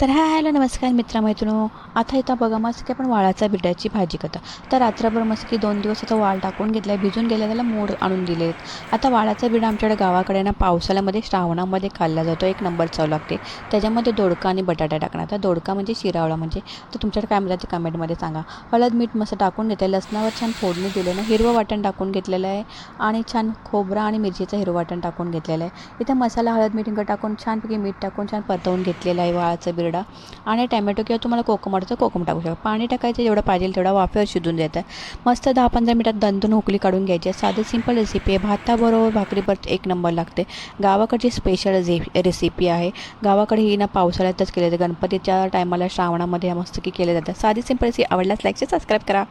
तर हा हॅलो नमस्कार मित्रमैत्रिणो आता इथं बघा मस्त की आपण वाळाचा बिड्याची भाजी करतो. तर रात्रभर मस्त की दोन दिवस आता वाळ टाकून घेतला आहे भिजून गेल्या त्याला मोड आणून दिले आता वाळाचा बिडा आमच्याकडे गावाकडे ना पावसाळ्यामध्ये श्रावणामध्ये खाल्ला जातो. एक नंबर चव लागते. त्याच्यामध्ये दोडका आणि बटाटा टाकणार. तर दोडका म्हणजे शिरावळा म्हणजे तर तुमच्याकडे काय म्हणतात ते कमेंटमध्ये सांगा. हळद मीठ मस्त टाकून घेते लसणावर छान फोडणी दिलं ना हिरवं वाटण टाकून घेतलेलं आहे. आणि छान खोबरा आणि मिरचीचं हिरवं वाटण टाकून घेतलेलं आहे. इथं मसाला हळद मीठ टाकून छानपैकी मीठ टाकून छान परतवून घेतलेलं आहे वाळाचा बिरडा आणि टॅमॅटो किंवा तुम्हाला कोकम कोकम टाकू शकता. पाणी टाकायचं जेवढं पाहिजे तेवढा वाफेवर शिजून द्यायचं मस्त दहा पंधरा मिनटात दंतून उकली काढून घ्यायची आहे. साधी सिंपल रेसिपी आहे. भाताबरोबर भाकरीवर एक नंबर लागते. गावाकडची स्पेशल जे रेसिपी आहे. गावाकडे ही ना पावसाळ्यातच केले जाते. गणपतीच्या टायमाला श्रावणामध्ये मस्तकी केले जातात. साधी सिंपल रेसिपी आवडल्यास लाईकचे सबस्क्राईब करा.